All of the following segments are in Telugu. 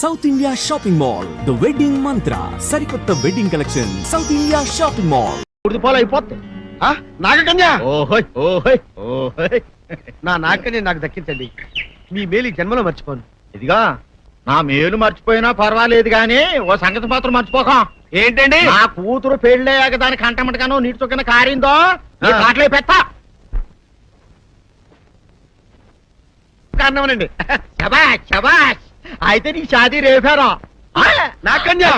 South India shopping mall the wedding mantra సరికొత్త wedding collection South India shopping mall ఉడిది పోలు అయిపోద్ది ఆ, నాగకన్యా? ఓహోయ్ ఓహోయ్ ఓహోయ్. నా నాగకన్య నాకు దక్కించండి. మీ మేలు జన్మలో మర్చిపోను. ఇదిగా నా మేలు మర్చిపోయినా పర్వాలేదు గాని ఓ సంగతి మాత్రం మర్చిపోక. ఏంటండి? నా కూతురు పెళ్ళయ్యాక దాని కంటమటగాను నీటి చొక్కన కారిందో. కాట్లే పెట్ట. కారణమనండి? శబాష్ శబాష్ అయితే నీ షాదీ రేపారా? నాకన్యా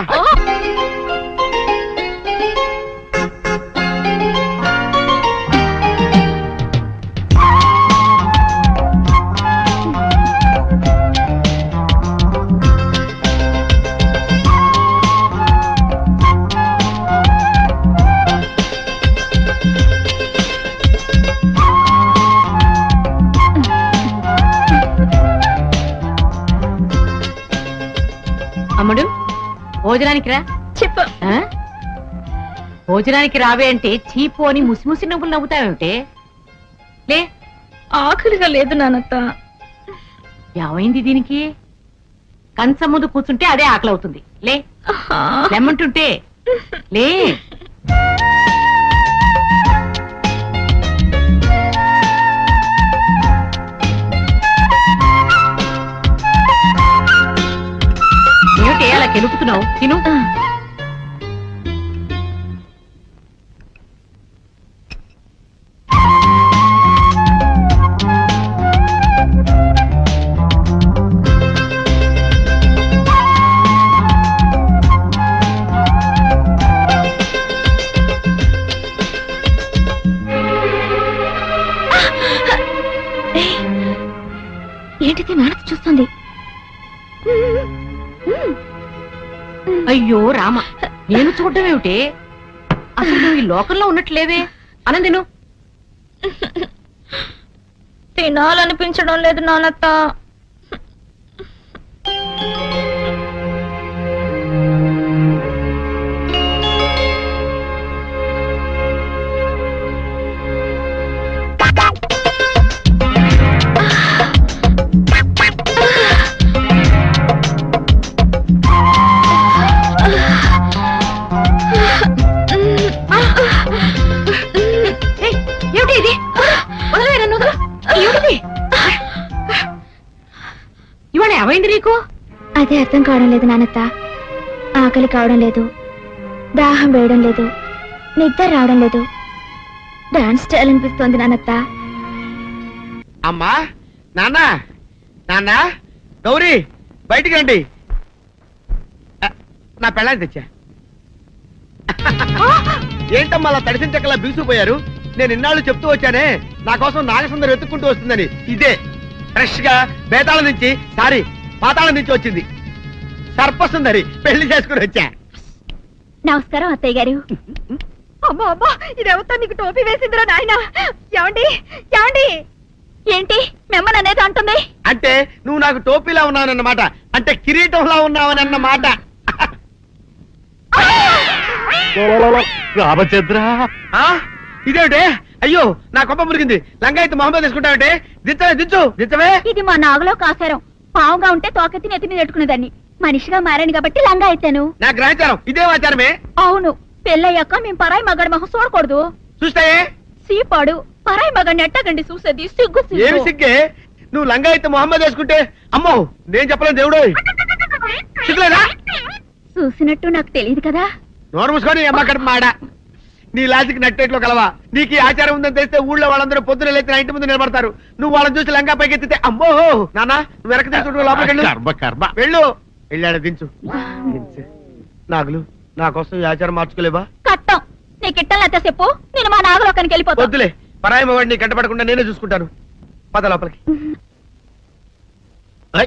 అమ్ముడు భోజనానికి రా. చెప్పు? భోజనానికి రావే అంటే చీపు అని ముసిముసి నవ్వులు నవ్వుతావేమిటే? లే ఆకలిగా లేదు నానత్త. ఏమైంది దీనికి? కంచం ముందు కూర్చుంటే అదే ఆకలి అవుతుంది లే లెమ్మంటుంటే లే. ఏమిటి అలా కెలుపుతున్నావు తిను ఏంటిది నానత్త చూస్తుంది? అయ్యో రామ. నేను చూడడం ఏమిటి? అసలు నువ్వు ఈ లోకంలో ఉన్నట్లేవే. అనందిను తినాలనిపించడం లేదు నానత్త. ఏమైంది నీకు? అదే అర్థం కావడం లేదు నానత్త. ఆకలి కావడం లేదు. దాహం వేయడం లేదు. నిద్ర రావడం లేదు. డాన్స్ చేయాలనిపిస్తోంది నానత్త. అమ్మా నాన్న నాన్న గౌరీ బయటికి రండి. ఆ, నా పెళ్ళాన్ని తెచ్చా. ఏంటమ్మా అలా తడిసిన చెక్కలా బిగుసిపోయారు నేను ఇన్నాళ్ళు చెప్తూ వచ్చానే నా కోసం నాగసుందరం వెతుక్కుంటూ వస్తుందని. ఇదే. ఫ్రెష్గా బేతాళం నుంచి సారీ పాతాళం నుంచి వచ్చింది. సర్పసుందరి పెళ్ళి చేసుకుని వచ్చా. నమస్కారం అత్తయ్య గారు. అమ్మా అమ్మా ఇదేవతో నీకు టోపీ వేసిందిరా నాయన? ఏమండి ఏమండి? ఏంటి? మిమ్మల్ని అనేది అంటుంది. అంటే నువ్వు నాకు టోపీలా ఉన్నావనన్నమాట అంటే కిరీటంలా ఉన్నావని అన్నమాట రామచంద్ర. ఇదేమిటే? అయ్యో నా కొప్ప మురిగింది. లంగాయత్ మొహమ్మద్ తీసుకుంటావంటే? దించవే దించు. దించవే. ఇది మా నాగులో కాసారం. పావుగా ఉంటే తోకెత్తి నెత్తి మీద పెట్టుకునేదాన్ని. మనిషిగా మారాను కాబట్టి లంగా అయితాను. నా గ్రహచారం ఇదే ఆచారమే. అవును పెళ్ళయ్యాక మేము పరాయి మగాడి మొహం చూడకూడదు. చూస్తాయే? సీపాడు పరాయి మగాడిని ఎట్టగండి చూసేది సిగ్గు ఏమి సిగ్గు? నువ్వు లంగాయత్ మొహమ్మద్ వేసుకుంటే అమ్మో నేను చెప్పలేను దేవుడు సిగ్గులేదా? చూసినట్టు నాకు తెలియదు కదా. నోరు మూసుకొని అమ్మ కడుపు మాడ. నీ లాజిక్ నట్టేట్లో కలవా? నీకు ఆచారం ఉందని తెలిస్తే ఊళ్ళో వాళ్ళందరూ పొద్దున లేచి నా ఇంటి ముందు నిలబడతారు. నువ్వు వాళ్ళని చూసి లంగా పైకి ఎత్తితే అమ్మో! నాన్న నువ్వు వెనక తీసుకుంటూ లోపలికి వెళ్ళు. కర్మ కర్మ. వెళ్ళు. వెళ్ళాడు దించు. దించు. నాగులు నా కోసం ఈ ఆచారం మార్చుకోలేవా? కట్టం. నీకు ఇట్టలేత చెప్పు. నేను మా నాగలోకానికి వెళ్ళిపోతా వద్దులే. పరాయి వాడిని కంటపడకుండా నేనే చూసుకుంటాను. పద లోపలికి. ఐ.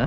ఆ?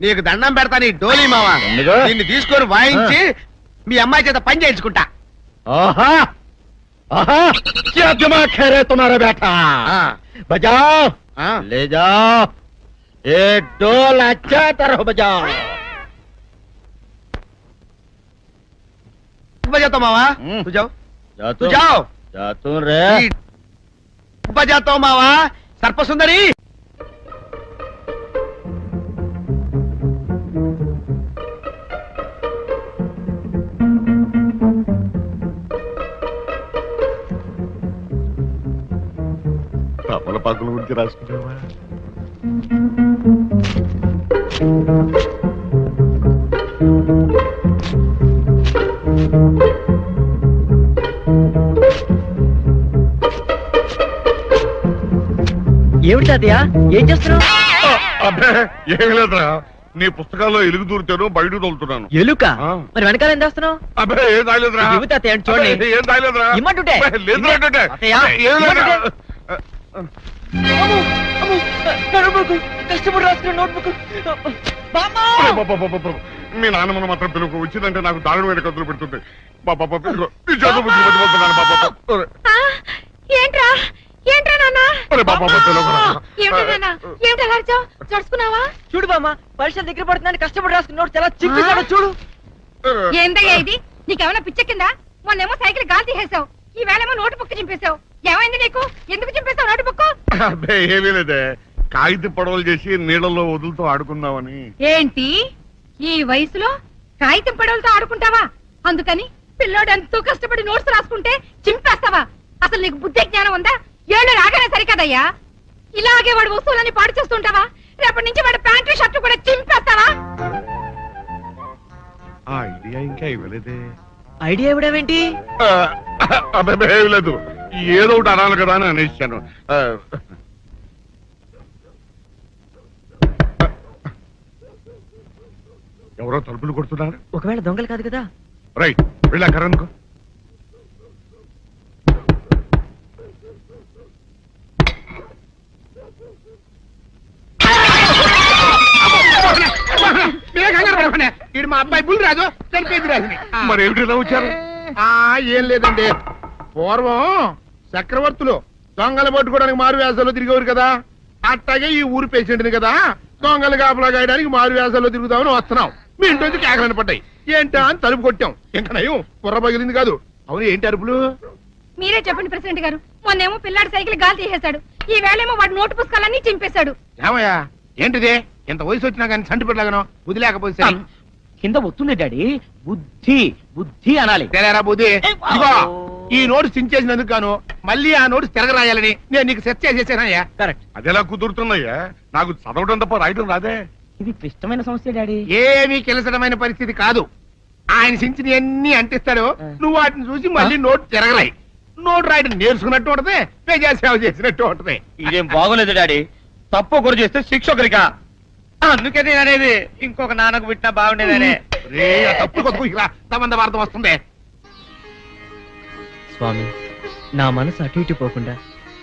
నీకు దండం పెడతా నీ డోలీ మావా ఎందుకు? దీన్ని తీసుకొని వాయించి మీ అమ్మాయి చేత పని చేయించుకుంటా ओहा ओहा क्या दिमाग है रे तुम्हारा बेटा ఆ, बजाओ ఆ. ले जाओ ये डोल अच्छा तरह बजाओ बजाता मावा हम्म। तू जाओ जा तू जाओ जा तू रे ఈ బజాతో మావా సర్పసుందరి తమలపాకుల గురించి రాసుకున్నావా ఏమిటి తాతయ్య ఏం చేస్తున్నావు అబ్బే ఏం లేదురా నీ పుస్తకాల్లో ఎలుగు దూరుతాను బయట తోలుతున్నాను ఎలుక ఆ. మరి వెనకాల ఏం చేస్తున్నావు అబ్బే ఏం తాగలేదురా ఇవ్వు తాతయ్య, చూడండి. అబ్బే, ఏం తాగలేదురా ఇమ్మంటుంటే. అబ్బే, లేదురా అంటే. తాతయ్య, ఏం లేదురా. ఇమ్మంటుంటే. మీ నాన్నమ్మను మాత్రం పిలుపు వచ్చిందంటే నాకు దారుణ వేడి కదులు పెడుతుంది ఏంట్రా? ఏంట్రా నాన్న? చూడు బామ్మ పరీక్షలు దగ్గర పడుతుందని కష్టపడి రాసుకున్న నోట్స్ ఎలా చింపేశాడో చూడు. ఏందయ్యా ఇది? నీకేమైనా పిచ్చెక్కిందా? మొన్నేమో సైకిల్ గాలి తీసేసావు. ఈ వేళేమో నోటు బుక్ చింపేశావు. ఏమైంది నీకు? ఎందుకు చింపేశావు నోటు బుక్ అబ్బే ఏమీ లేదే. కాగితం పడవలు చేసి నీళ్ళలో వదులుతూ ఆడుకుందామని. ఏంటి? ఈ వయసులో కాగితం పడవలతో ఆడుకుంటావా? అందుకని పిల్లోడు ఎంతో కష్టపడి నోట్స్ రాసుకుంటే చింపేస్తావా? అసలు నీకు బుద్ధి జ్ఞానం ఉందా? ఏళ్ళు రాగానే సరికదయ్యా. ఇలాగే వాడు వస్తువులని పాడు చేస్తుంటావా? రేపటి నుంచి వాడు ప్యాంటు షర్టు కూడా చింపేస్తావా? ఆ ఐడియా ఇంకా ఇవ్వలేదే. ఐడియా అబ్బే ఏమీ లేదు. ఏదో ఒకటి అనాలి కదా అని అనేసాను ఎవరో తలుపులు కొడుతున్నారు? ఒకవేళ దొంగలు కాదు కదా? రైట్ వెళ్ళా కరణ్కు ఇది మా అబ్బాయి బుల్ రాజు చనిపోయింది రాజుని మరి ఏమిటి ఇలా వచ్చారు? ఆ ఏం లేదండి. పూర్వం చక్రవర్తులు దొంగలు పట్టుకోవడానికి మారు వేసాల్లో తిరిగేవారు కదా? అట్టాగే ఈ ఊరు పేషెంట్ని కదా? దొంగలు కాపలా గాయడానికి మారు వేసాల్లో తిరుగుదామని వస్తున్నాం. మీ ఇంటి నుంచి కేకలని పడ్డాయి. ఏంటా అని తలుపు కొట్టాం. ఇంకా నయం. కుర్ర పగిలింది కాదు. అవును ఏంటి అరుపులు? మీరే చెప్పండి ప్రెసిడెంట్ గారు. మొన్నేమో పిల్లాడి సైకిల్ గాలి తీసేశాడు. ఈ వేళేమో వాడి నోటు పుస్తకాలన్నీ చింపేశాడు. ఏమయ్యా? ఏంటిది? ఇంత వయసు వచ్చినా కానీ సంటి పెట్టలాగను వదిలేకపోతే సరే. కింద వస్తుంది డాడీ. బుద్ధి. బుద్ధి అనాలి. తెలేరా బుద్ధి? ఇదిగో ఈ నోటు చించేసినందుకు గాను మళ్ళీ ఆ నోటు తిరగరాయాలని నేను నీకు సెట్ చేసేసానయ్యా. కరెక్ట్. అది ఎలా కుదురుతున్నాయ్యా నాకు చదవడం తప్ప రాయడం రాదే. ఇది క్లిష్టమైన సమస్య డాడీ. ఏమీ కిలసడమైన పరిస్థితి కాదు. ఆయన చించిన ఎన్ని అంటిస్తాడు నువ్వు వాటిని చూసి మళ్ళీ నోటు తిరగరాయి. నోటు రాయడం నేర్చుకున్నట్టు ఉంటది ప్రజా సేవ చేసినట్టు ఉంటది. ఇదేం బాగోలేదు డాడీ. తప్పు ఒకరు చేస్తే శిక్ష ఒకరికా? అందుకే నేను అనేది ఇంకొక నాన్నకు పెట్టినా బాగుండేదనే. రే ఆ తప్పుడు కొత్త ఇలా తమంద వార్త వస్తుంది. స్వామి నా మనసు అటు ఇటు పోకుండా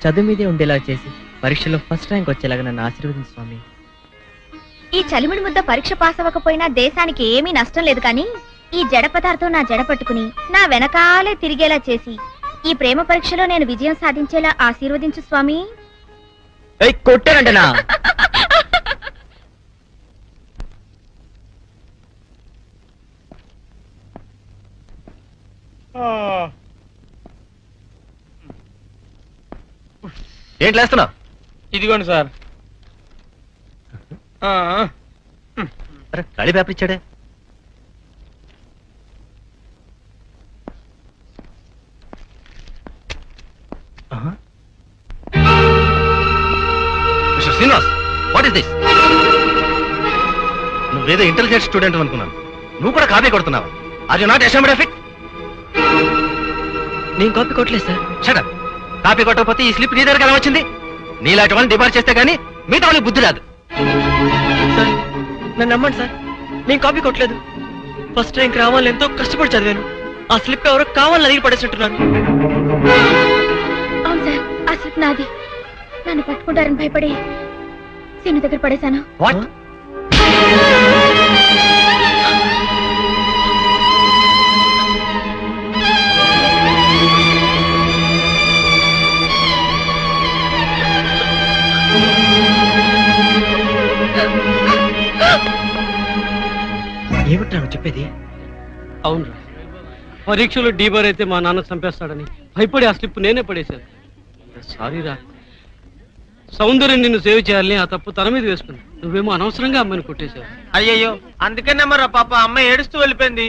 చదువు మీదే ఉండేలా చేసి పరీక్షలో ఫస్ట్ ర్యాంక్ వచ్చేలాగా నన్ను ఆశీర్వదించు స్వామి. ఈ చలిమిడి ముద్ద పరీక్ష పాస్ అవ్వకపోయినా దేశానికి ఏమీ నష్టం లేదు కానీ ఈ జడ పదార్థం నా జడ పట్టుకుని నా వెనకాలే తిరిగేలా చేసి ఈ ప్రేమ పరీక్షలో నేను విజయం సాధించేలా ఆశీర్వదించు స్వామి. కొట్టారంటనా? ఏంటి లేస్తున్నావు ఇదిగోండి సార్. ఖాళీ paper ఇచ్చాడే. Mister Srinivas what is this నువ్వేదో ఇంటెలిజెంట్ స్టూడెంట్ అనుకున్నాను. నువ్వు కూడా కాపీ కొడుతున్నావా? ఆర్ యు నాట్ ఇట్ నేను కాపీ కొట్టలేదు సార్. షటప్ కాపీ కొట్టకపోతే ఈ స్లిప్ నీ దగ్గర ఎలా వచ్చింది? నీలాంటి వాళ్ళని డిమాండ్ చేస్తే గానీ మిగతా వాళ్ళకి బుద్ధి రాదు. సార్ నన్ను నమ్మండి సార్. నేను కాపీ కొట్టలేదు. ఫస్ట్ ర్యాంక్ రావాలని ఎంతో కష్టపడి చదివాను. ఆ స్లిప్ ఎవరో కావాలని అడిగి పడేసినట్టున్నాను అవును సార్. ఆ స్లిప్ నాది. నన్ను పట్టుకుంటారని భయపడి సీను దగ్గర పడేశాను. వాట్ ఏమిట్రా నువ్వు చెప్పేది? అవునరా పరీక్షలో డీబర్ అయితే మా నాన్న చంపేస్తాడని భయపడి ఆ స్లిప్ నేనే పడేశాను. సారీరా సౌందర్యం నిన్ను సేవ్ చేయాలని ఆ తప్పు తన మీద వేసుకుంది నువ్వేమో అనవసరంగా అమ్మాయిని కొట్టేశావు. అయ్యయ్యో అందుకనే మరి పాప అమ్మాయి ఏడుస్తూ వెళ్ళిపోయింది.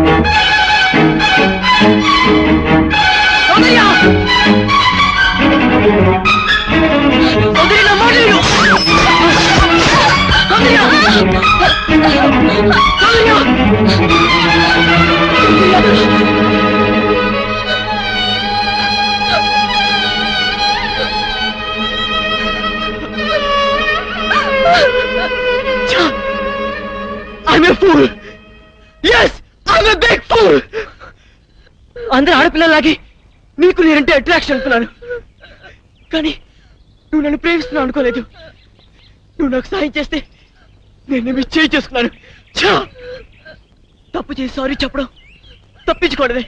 నేనంటే కానీ నువ్వు నన్ను ప్రేమిస్తున్నావు అనుకోలేదు. నువ్వు నాకు సాయం చేస్తే నేను మిస్ చేయి చేసుకున్నాను. తప్పు చేసి సారీ చెప్పడం తప్పించుకోడదే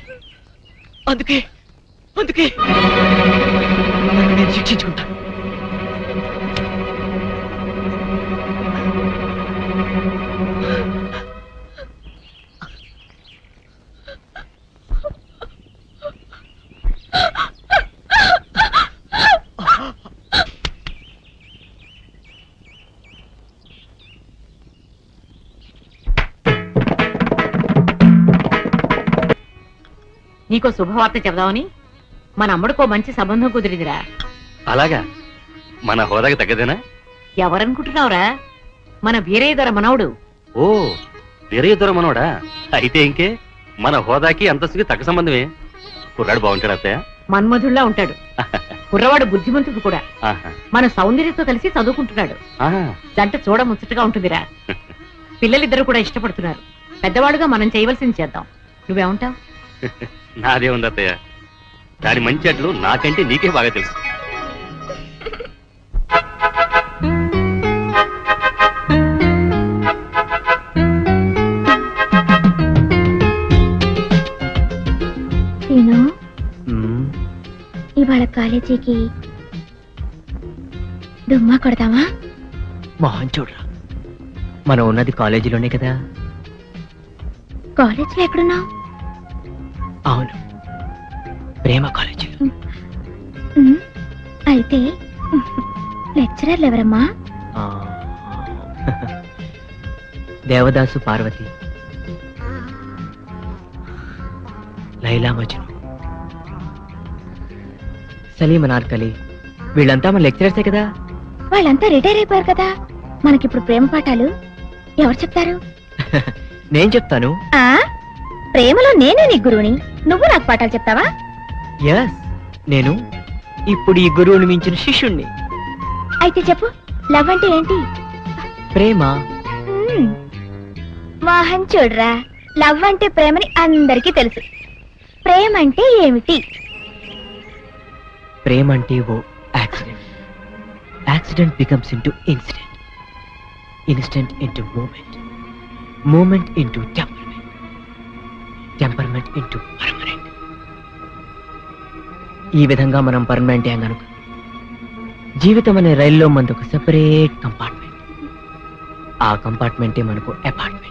అందుకే అందుకే. నేను శిక్షించుకుంటాను నీకో శుభవార్త చెబుదామని మన అమ్మడికో మంచి సంబంధం కుదిరిందిరా. అలాగా? మన హోదాకి తగ్గదేనా? ఎవరనుకుంటున్నావురా? మన వీరయ్య మనవడు. ఓ వేరే ఇద్దరు మనోడా? అయితే ఇంకే మన హోదాకి అంతస్తుకి తగ్గ సంబంధమే. కుర్రాడు బాగుంటాడు అత్తయ్య? మన్మధుల్లా ఉంటాడు. కుర్రవాడు బుద్ధిమంతుడు కూడా. ఆహా. మన సౌందర్యతో కలిసి చదువుకుంటున్నాడు. ఆహా. జంట చూడ ముచ్చటగా ఉంటుందిరా. పిల్లలిద్దరు కూడా ఇష్టపడుతున్నారు. పెద్దవాడుగా మనం చేయవలసింది చేద్దాం. నువ్వేమంటావు? నాదే ఉంది అత్తయ్య. దాని మంచి అట్లు నాకంటే నీకే బాగా తెలుసు. ఇవాళ కాలేజీకి దుమ్మా కొడదామా మొహం చూడరా. మనం ఉన్నది కాలేజీలోనే కదా. కాలేజీలో ఎక్కడున్నావు? అవును. ప్రేమ కాలేజీలో ఉమ్, అయితే లెక్చరర్లు ఎవరమ్మా? ఆ. దేవదాసు పార్వతి లైలా మజ్ను సలీం అనార్కలి వీళ్ళంతా మన లెక్చరర్సే కదా? వాళ్ళంతా రిటైర్ అయిపోయారు కదా. మనకిప్పుడు ప్రేమ పాఠాలు ఎవరు చెప్తారు? నేను చెప్తాను. ఆ? ప్రేమలో నేనే నీ గురువుని. నువ్వు నాకు పాఠాలు చెప్తావా? ఎస్ నేను ఇప్పుడు ఈ గురువుని మించిన శిష్యుణ్ణి. అయితే చెప్పు లవ్ అంటే ఏంటి? ప్రేమ. మోహన్ చూడరా లవ్ అంటే ప్రేమని అందరికీ తెలుసు. ప్రేమ అంటే ఏమిటి? ప్రేమ అంటే ఓ accident accident becomes into incident incident into moment moment into temperament temperament into permanent ఈ విధంగా మనం పర్మనెంట్ అనుకో జీవితం అనే రైల్లో మనకు ఒక సెపరేట్ కంపార్ట్మెంట్ ఆ కంపార్ట్మెంటే మనకు apartment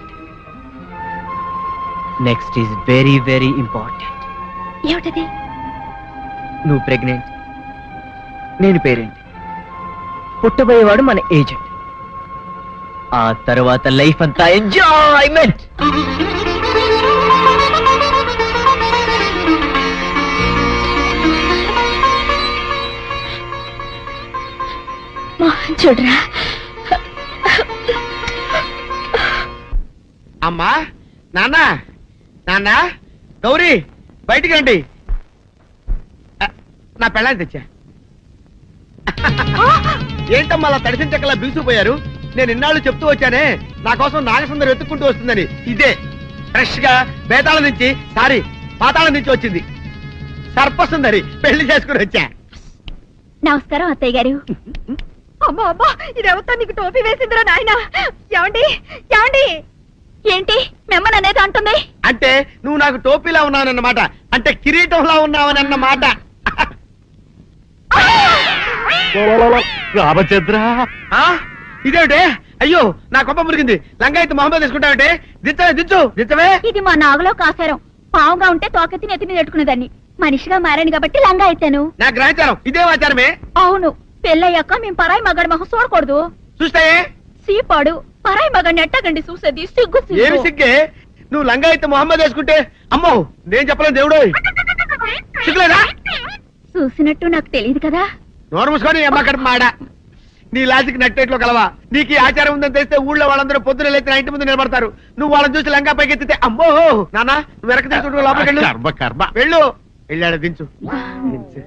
next is very very important ఏమిటది? నువ్వు ప్రెగ్నెంట్ నేను పేరెంట్ పుట్టబోయేవాడు మన ఏజెంట్ ఆ తర్వాత లైఫ్ అంతా ఎంజాయ్మెంట్ మోహన్ చూడరా. అమ్మా నాన్న నాన్న గౌరీ బయటికి రండి. ఆ, నా పెళ్ళాన్ని తెచ్చా. ఏంటమ్మా అలా తడిసిన చెక్కలా బిగుసిపోయారు నేను ఇన్నాళ్ళు చెప్తూ వచ్చానే నా కోసం నాగసుందరం వెతుక్కుంటూ వస్తుందని. ఇదే ఫ్రెష్గా బేతాళం నుంచి సారీ పాతాళం నుంచి వచ్చింది. సర్పసుందరి పెళ్ళి చేసుకుని వచ్చా. నమస్కారం అత్తయ్య గారు. అమ్మా అమ్మా ఇదేవతో నీకు టోపీ వేసిందిరా నాయన? ఏమండి ఏమండి? ఏంటి మిమ్మల్ని అనేది అంటుంది? అంటే నువ్వు నాకు టోపీలా ఉన్నావనన్నమాట అంటే కిరీటంలా ఉన్నావని అన్నమాట రామచంద్ర. ఆ? ఇదేమిటే? అయ్యో నా కొప్ప మురిగింది. లంగాయత్ మొహమ్మద్ తీసుకుంటావంటే? దిచ్చవే దించు దిచ్చవే ఇది మా నాగులో కాసారం. పావుగా ఉంటే తోకెత్తి నెత్తిని నెట్టుకునేదాన్ని మనిషిగా మారాను కాబట్టి లంగా అయితాను నా గ్రహచారం ఇదే ఆచారమే. అవును. పెళ్ళయ్యాక మేము పరాయి మగాడి మొహం చూడకూడదు. చూస్తాయే సీపాడు పరాయి మగాడిని ఎట్టగండి చూసేది? సిగ్గు ఏమి సిగ్గు? నువ్వు లంగాయత్ మొహమ్మద్ వేసుకుంటే అమ్మో నేను చెప్పలేను దేవుడు సిగ్గులేదా? చూసినట్టు నాకు తెలియదు కదా. నోరు మూసుకొని మాడ. నీ లాజిక్ నట్టేట్లో కలవా? నీకు ఆచారం ఉందని తెలిస్తే ఊళ్ళో వాళ్ళందరూ పొద్దున లేచి నా ఇంటి ముందు నిలబడతారు. నువ్వు వాళ్ళని చూసి లంగా పైకి ఎత్తితే అమ్మో! నాన్న నువ్వు వెనక తీసుకుంటూ లోపలికి వెళ్ళు. వెళ్ళాడు దించు. దించు.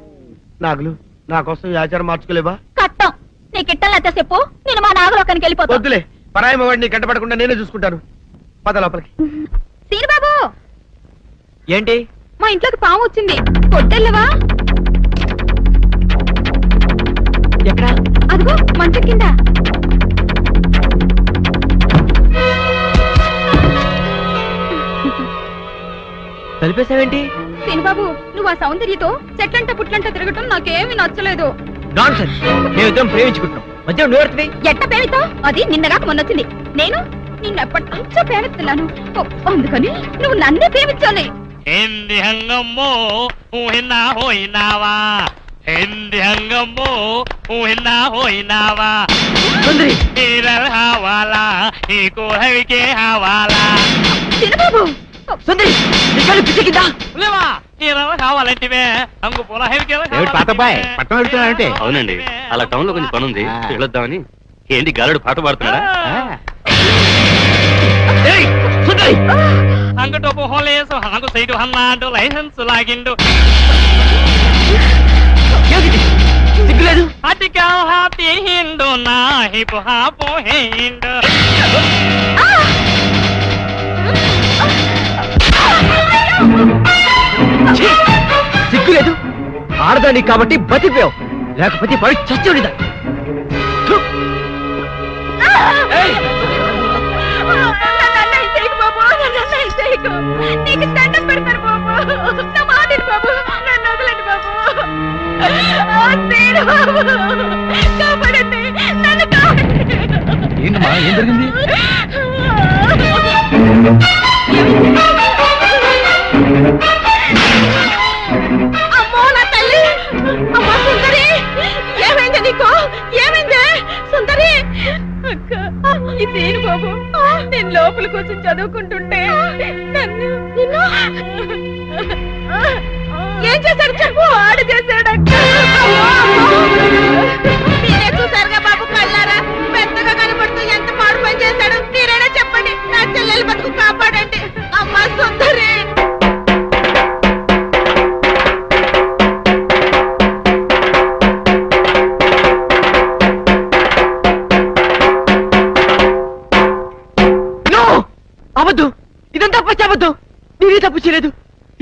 నాగులు. నా కోసం ఈ ఆచారం మార్చుకోలేవా? కట్టం. నీకు ఇట్టలేత చెప్పు. నేను మా నాగలోకానికి వెళ్ళిపోతా. వద్దులే. పరాయి వాడిని కంటపడకుండా నేనే చూసుకుంటాను. పద లోపలికి. సీనిబాబు! ఏంటి? మా ఇంట్లోకి పాము వచ్చింది. కొట్టెళ్ళవా? ఎక్కడ? అదిగో మంచం కింద. కలిపేసావేంటి సీనిబాబు నువ్వు ఆ సౌందర్యతో చెట్లంట పుట్లంట తిరగటం నాకేమీ నచ్చలేదు. నాన్ సెన్స్ మేము ఇద్దరం ప్రేమించుకుంటున్నాం. మధ్య నువ్వు ఎట్ట పేరుతో? అది నిన్నగాక మొన్నొచ్చింది నేను నిన్నెప్పటి నుంచో ప్రేమిస్తున్నాను. ఓ, అందుకని నువ్వు నన్నే ప్రేమించాలి. ఏంది హంగమ్మో ఊహినా హోయినావా? ఏంది హంగమ్మో ఊహినా హోయినావా? ఈరల్ హవాలా ఈ కోహవికే హవాలా? చిన్నబాబు సుందరి వెళ్తున్నావంటే? అవునండి. అలా టౌన్లో కొంచెం పని ఉంది. వెళ్ళొద్దామని. ఏంటి గాలుడు పాట పాడుతున్నాడా? అంగటోపు హోలేసు హనకు సైడు హన్నాడు లైసెన్స్ లాగిండు. ఏమిటి? సిగ్గులేదు? అటికా హాతి హిండు నా హిపు హాపు హిండు వదలండి లేదు. ఆడదాని కాబట్టి బతికిపోయావు. లేకపోతే పడి కాపాడండి ఏంటమ్మా ఏం జరిగింది? అమ్మో నా తల్లి! అమ్మా సుందరి! ఏమైంది నీకు? ఏమైంది? సుందరి! అక్క ఇదేను బాబు. నేను లోపలికి వచ్చి చదువుకుంటుంటే. నన్ను? నిన్ను?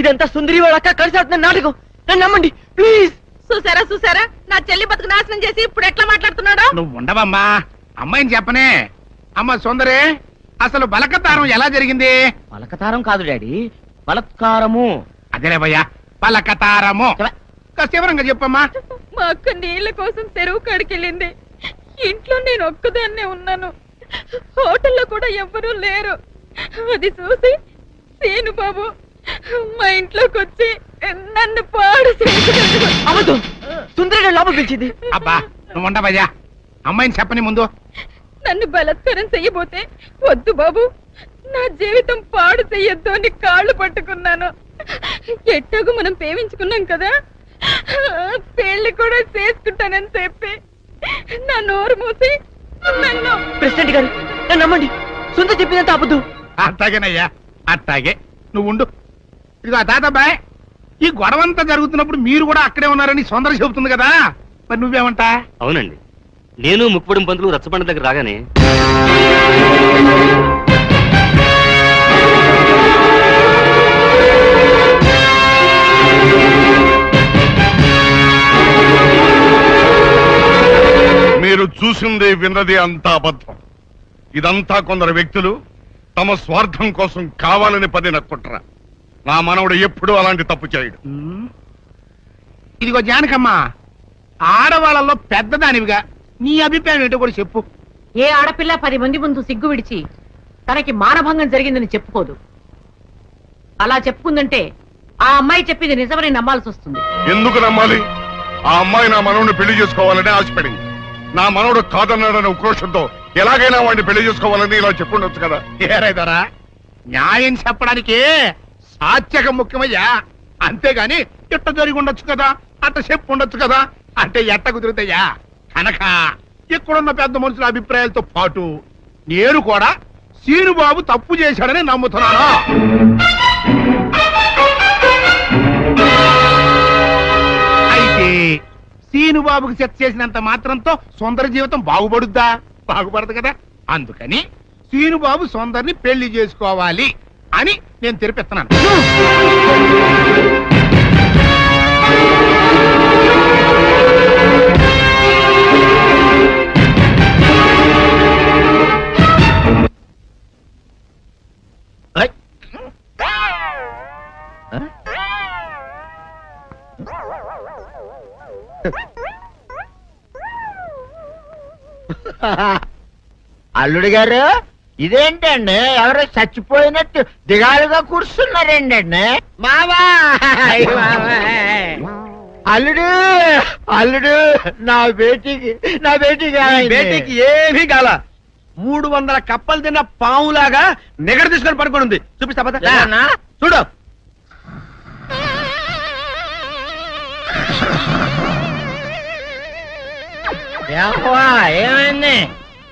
ఇదంతా సుందరి వాళ్ళ అక్క కలిసి ఆడుతున్న నాటకం. నన్ను నమ్మండి ప్లీజ్. చూసారా చూసారా? నా చెల్లి బతుకు నాశనం చేసి ఇప్పుడు ఎట్లా మాట్లాడుతున్నాడు? నువ్వు ఉండవమ్మా. అమ్మాయిని చెప్పనే. అమ్మ సుందరే అసలు బలకతారం ఎలా జరిగింది? పలకతారం కాదు డాడీ బలత్కారము. అదేలే భయ్యా బలకతారము. కాస్త వివరంగా చెప్పమ్మా. మా అక్క నీళ్ళ కోసం చెరువు కాడికెళ్ళింది. ఇంట్లో నేను ఒక్కదాన్నే ఉన్నాను. హోటల్లో కూడా ఎవ్వరూ లేరు. అది చూసి సీను బాబు మా ఇంట్లోకి వచ్చి నన్ను పాడు చేశాడు. అబద్ధం. సుందరి లోపల పిలిచింది అబ్బా నువ్వు ఉండవయ్యా అమ్మాయిని చెప్పని ముందు. నన్ను బలత్కారం చెయ్యబోతే వద్దు బాబు. నా జీవితం పాడు చెయ్యొద్దు అని కాళ్ళు పట్టుకున్నాను. ఎట్టాగు మనం ప్రేమించుకున్నాం కదా. పెళ్ళి కూడా చేసుకుంటానని చెప్పి నా నోరు మూసి నన్ను ప్రెసిడెంట్ గారు నన్ను నమ్మండి. సుందరి చెప్పిందంత అబద్ధం. అట్టాగేనయ్యా అట్టాగే నువ్వు ఉండు. ఇదిగో తాతబ్బాయ్ ఈ గొడవంతా జరుగుతున్నప్పుడు మీరు కూడా అక్కడే ఉన్నారని సొందర చెబుతుంది కదా? మరి నువ్వేమంటా? అవునండి. నేను ముక్కుపడిన పంతులు రచ్చబండ దగ్గర రాగానే మీరు చూసింది విన్నది అంతా అబద్ధం. ఇదంతా కొందరు వ్యక్తులు తమ స్వార్థం కోసం కావాలని పదిన కుట్ర నా మనవడు ఎప్పుడూ అలాంటి తప్పు చేయడు. ఇదిగో జానకమ్మ ఆడవాళ్ళలో పెద్దదానివిగా నీ అభిప్రాయం ఏంటో కూడా చెప్పు. ఏ ఆడపిల్ల పది మంది ముందు సిగ్గు విడిచి తనకి మానభంగం జరిగిందని చెప్పుకోదు. అలా చెప్పుకుందంటే ఆ అమ్మాయి చెప్పింది నిజమని నమ్మాల్సి వస్తుంది. ఎందుకు నమ్మాలి? ఆ అమ్మాయి నా మనవడిని పెళ్ళి చేసుకోవాలని ఆశపడింది. నా మనవడు కాదన్నాడని ఉక్రోషంతో ఎలాగైనా వాడిని పెళ్ళి చేసుకోవాలని ఇలా చెప్పుండొచ్చు కదా. ఏరైదరా న్యాయం చెప్పడానికి సాత్యకం ముఖ్యమయ్యా. అంతేగాని ఇట్ట జరిగి ఉండొచ్చు కదా? అట్ట చెప్పు ఉండొచ్చు కదా? అంటే ఎట్ట కుదురుతాయా? కనుక ఇక్కడున్న పెద్ద మనుషుల అభిప్రాయాలతో పాటు నేను కూడా సీనుబాబు తప్పు చేశాడని నమ్ముతున్నాను. అయితే సీనుబాబుకి సెట్ చేసినంత మాత్రంతో సుందర జీవితం బాగుపడుద్దా? బాగుపడదు కదా. అందుకని సీనుబాబు సుందర్ని పెళ్ళి చేసుకోవాలి అని నేను తెరిపిస్తున్నాను. అల్లుడు గారు? ఇదేంటండి? ఎవరో చచ్చిపోయినట్టు దిగాలుగా కూర్చున్నారేంటండి మావా! అయ్య బాబాయ్. అల్లుడు! అల్లుడు! నా బేటీకి నా బేటీకి? బేటీకి ఏమీ కాల. మూడు వందల కప్పలు తిన్న పావులాగా నిగడ తీసుకొని పడుకొని ఉంది. చూపిస్తా పద. చూడు. ఏమైంది?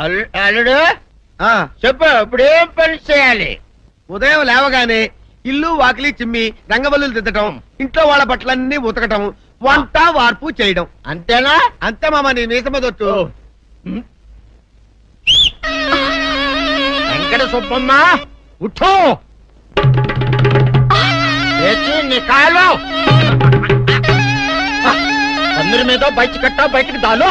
అల్లుడు? ఆ, చెప్పు ఇప్పుడు ఏం పని చేయాలి? ఉదయం లేవగానే ఇల్లు వాకిలి చిమ్మి రంగవల్లులు దిద్దటం ఇంట్లో వాళ్ళ బట్టలన్నీ ఉతకటం వంట వార్పు చేయడం. అంతేనా? అంతే మామ నీ మీసమదొట్టు వెంకట సుబ్బమ్మ ఉఠో. లేచి నీ కాలు అందరి మీద బయట కట్ట బయటికి దాలో.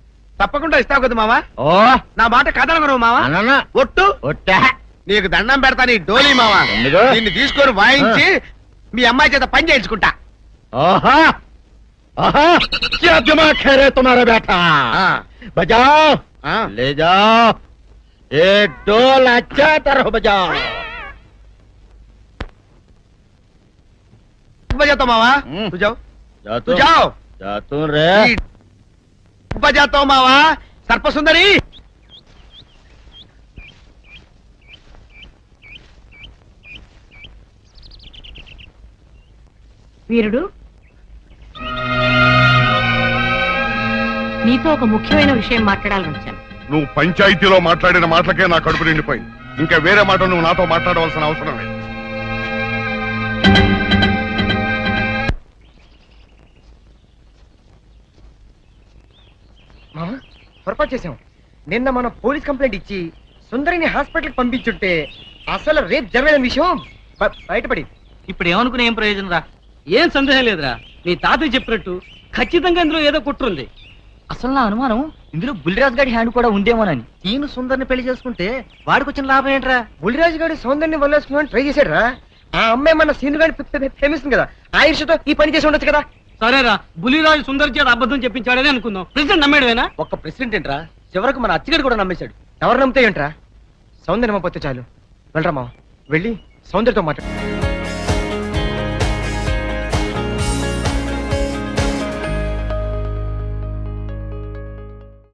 తప్పకుండా ఇస్తావు కదా మావా? ఓ. నా మాట కదలగను మావా? ఒట్టు? ఒట్టా. నీకు దండం పెడతా నీ డోలీ మావా? ఎందుకు? నిన్ను తీసుకొని వాయించి మీ అమ్మాయి చేత పని చేయించుకుంటా. आहा आहा ఆ, మావా? జావ్. బజాతో మావా? సర్పసుందరి! వీరుడు నీతో ఒక ముఖ్యమైన విషయం మాట్లాడాలని వచ్చాను నువ్వు పంచాయతీలో మాట్లాడిన మాటలకే నా కడుపు నిండిపోయింది. ఇంకా వేరే మాట నువ్వు నాతో మాట్లాడవలసిన అవసరం లేదు. పొరపాటు చేశాం. నిన్న మనం పోలీస్ కంప్లైంట్ ఇచ్చి సుందరిని హాస్పిటల్కి పంపించుంటే అసలు రేపు జరగని విషయం బయటపడి ఇప్పుడు ఏమనుకునే ఏం ప్రయోజనం రా? ఏం సందేహం లేదురా నీ తాతయ్య చెప్పినట్టు ఖచ్చితంగా ఇందులో ఏదో కుట్రుంది అసలు నా అనుమానం ఇందులో బుల్లిరాజు గారి హ్యాండ్ కూడా ఉందేమోనని. ఈయన సుందరిని పెళ్ళి చేసుకుంటే వాడికి వచ్చిన లాభం ఏంట్రా? బుల్లిరాజు గారి సౌందర్ని వల్లేసుకుని ట్రై చేశాడు ఆ అమ్మాయి మన సీను గారి ప్రేమిస్తుంది కదా. ఆ ఇష్టతో ఈ పని చేసి ఉండొచ్చు కదా. సరేరా బులిరాజు సుందర్ చేత అబద్ధం చెప్పించాడని అనుకుందాం. ప్రెసిడెంట్ నమ్మేడువేనా? ఒక్క ప్రెసిడెంట్ ఏంట్రా? చివరకు మన అచ్చగడు కూడా నమ్మేశాడు. ఎవరు నమ్మితే ఏంట్రా? సౌందర్యమ్మ పోతే చాలు. వెళ్ళరా వెళ్ళి సౌందర్యతో మాట్లాడు.